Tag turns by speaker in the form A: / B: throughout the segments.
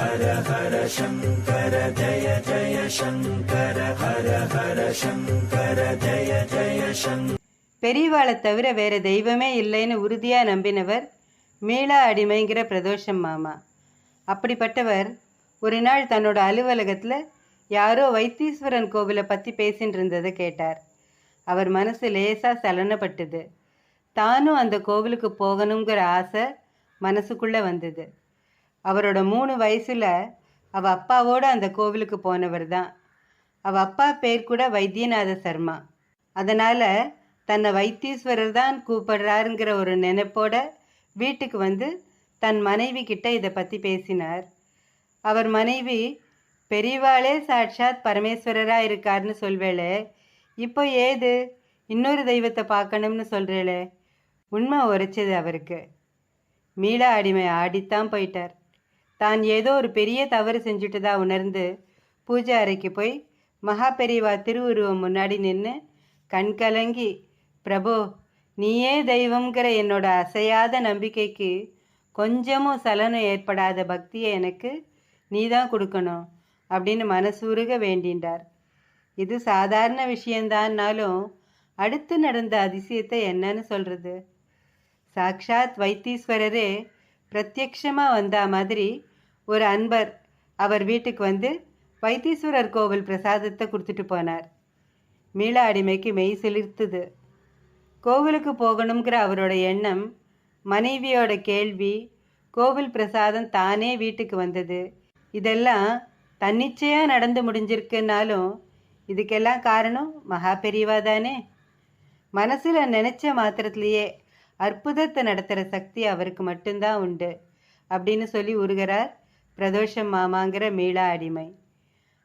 A: ஹர ஹர சங்கர ஜய ஜய சங்கர ஹர ஹர சங்கர ஜய ஜய சங்கர
B: பெரியவாளை தவிர வேற தெய்வமே இல்லைன்னு உறுதியாக நம்பினவர் மீளா அடிமைங்கிற பிரதோஷம் மாமா. அப்படிப்பட்டவர் ஒரு நாள் தன்னோட அலுவலகத்தில் யாரோ வைத்தீஸ்வரன் கோவிலை பற்றி பேசின்னு இருந்ததை கேட்டார். அவர் மனசு லேசாக சலனப்பட்டது. தானும் அந்த கோவிலுக்கு போகணுங்கிற ஆசை மனசுக்குள்ளே வந்தது. அவரோட மூணு வயசில் அவள் அப்பாவோட அந்த கோவிலுக்கு போனவர் தான். அவள் அப்பா பேர் கூட வைத்தியநாத சர்மா. அதனால் தன்னை வைத்தீஸ்வரர் தான் கூப்பிடுறாருங்கிற ஒரு நினைப்போட வீட்டுக்கு வந்து தன் மனைவி கிட்ட இதை பற்றி பேசினார். அவர் மனைவி பெரியவாளே சாட்சாத் பரமேஸ்வரராக இருக்காருன்னு சொல்வேளே இப்போ ஏது? இன்னொரு தெய்வத்தை பார்க்கணும்னு சொல்கிறேளே உண்மை உரைச்சது அவருக்கு. மீளா அடிமை ஆடித்தான் போயிட்டார். தான் ஏதோ ஒரு பெரிய தவறு செஞ்சுட்டதா உணர்ந்து பூஜை அறைக்கு போய் மகா பெரியவா திருவுருவம் முன்னாடி நின்று கண் கலங்கி பிரபு நீயே தெய்வம்ங்கிற என்னோட அசையாத நம்பிக்கைக்கு கொஞ்சமும் சலனம் ஏற்படாத பக்தியை எனக்கு நீ தான் கொடுக்கணும் அப்படின்னு மனசூருக வேண்டின்றார். இது சாதாரண விஷயந்தான்னாலும் அடுத்து நடந்த அதிசயத்தை என்னன்னு சொல்கிறது சாக்ஷாத் வைத்தீஸ்வரரே பிரத்யக்ஷமாக வந்தா மாதிரி ஒரு அன்பர் அவர் வீட்டுக்கு வந்து வைத்தீஸ்வரர் கோவில் பிரசாதத்தை கொடுத்துட்டு போனார். மீளா அடிமைக்கு மெய் சிலிர்த்துது. கோவிலுக்கு போகணுங்கிற அவரோட எண்ணம் மனைவியோட கேள்வி கோவில் பிரசாதம் தானே வீட்டுக்கு வந்தது. இதெல்லாம் தன்னிச்சையாக நடந்து முடிஞ்சிருக்குன்னாலும் இதுக்கெல்லாம் காரணம் மகா பெரியவா தானே. மனசில் நினச்ச மாத்திரத்திலேயே அற்புதத்தை நடத்துகிற சக்தி அவருக்கு மட்டும்தான் உண்டு அப்படின்னு சொல்லி உருகிறார் பிரதோஷம் மாமாங்கிற மீளா அடிமை.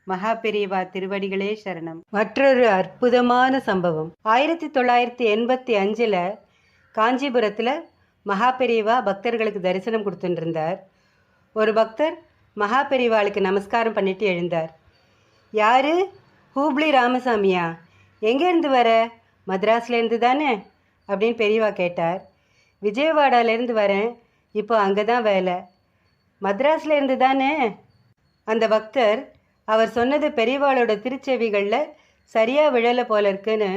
B: மகா பெரியவா திருவடிகளே சரணம். மற்றொரு அற்புதமான சம்பவம். ஆயிரத்தி தொள்ளாயிரத்தி எண்பத்தி அஞ்சில் காஞ்சிபுரத்தில் மகாபெரியவா பக்தர்களுக்கு தரிசனம் கொடுத்துட்டு இருந்தார் ஒரு பக்தர் மகா பெரியவாளுக்கு நமஸ்காரம் பண்ணிட்டு எழுந்தார். யாரு? ஹூப்ளி ராமசாமியா? எங்கேருந்து வர? மദ്രാஸ்லேருந்து தானே? அப்படின்னு பெரியவா கேட்டார். விஜயவாடாலேருந்து வரேன். இப்போ அங்கே தான் வேலை. மத்ராஸில் இருந்து தானே? அந்த பக்தர் அவர் சொன்னது பெரியவாளோட திருச்செவிகளில் சரியாக விழலை போல இருக்குன்னு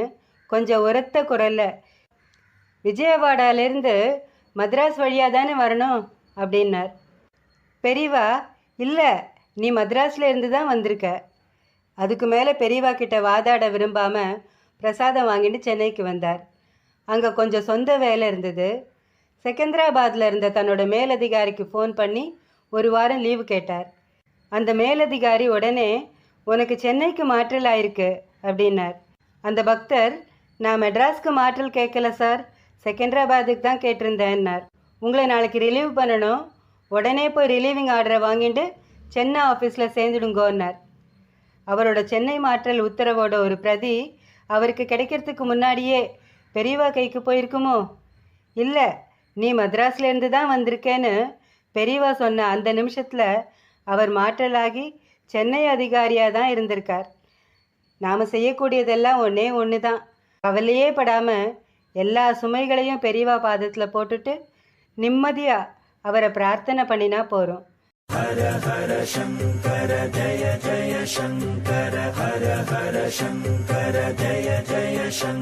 B: கொஞ்சம் உரத்த குரலில் விஜயவாடாலேருந்து மத்ராஸ் வழியாக தானே வரணும்? அப்படின்னார். பெரியவா இல்லை நீ மத்ராஸில் இருந்து தான் வந்திருக்க. அதுக்கு மேலே பெரியவா கிட்ட வாதாட விரும்பாமல் பிரசாதம் வாங்கிட்டு சென்னைக்கு வந்தார். அங்கே கொஞ்சம் சொந்த வேலை இருந்தது. செகந்திராபாத்தில் இருந்த தன்னோட மேலதிகாரிக்கு ஃபோன் பண்ணி ஒரு வாரம் லீவு கேட்டார். அந்த மேலதிகாரி உடனே உனக்கு சென்னைக்கு மாற்றல் ஆயிருக்கு அப்படின்னார். அந்த பக்தர் நான் மெட்ராஸ்க்கு மாற்றல் கேட்கல சார். செகண்டராபாத்துக்கு தான் கேட்டிருந்தேன்னார். உங்களை நாளைக்கு ரிலீவ் பண்ணணும். உடனே போய் ரிலீவிங் ஆர்டரை வாங்கிட்டு சென்னை ஆஃபீஸில் சேர்ந்துடுங்கோன்னார். அவரோட சென்னை மாற்றல் உத்தரவோட ஒரு பிரதி அவருக்கு கிடைக்கிறதுக்கு முன்னாடியே பெரியவா கைக்கு போயிருக்குமோ? இல்லை. நீ மத்ராஸ்லேருந்து தான் வந்திருக்கேன்னு பெரியவா சொன்ன அந்த நிமிஷத்தில் அவர் மாற்றலாகி சென்னை அதிகாரியாக தான் இருந்திருக்கார். நாம் செய்யக்கூடியதெல்லாம் ஒன்றே ஒன்று தான் கவலையே படாமல் எல்லா சுமைகளையும் பெரியவா பாதத்தில் போட்டுட்டு நிம்மதியாக அவரை பிரார்த்தனை பண்ணினா போகிறோம்
A: ஹர ஹர சங்கர ஜய ஜய சங்கர ஹர ஹர சங்கர ஜய ஜய சங்கர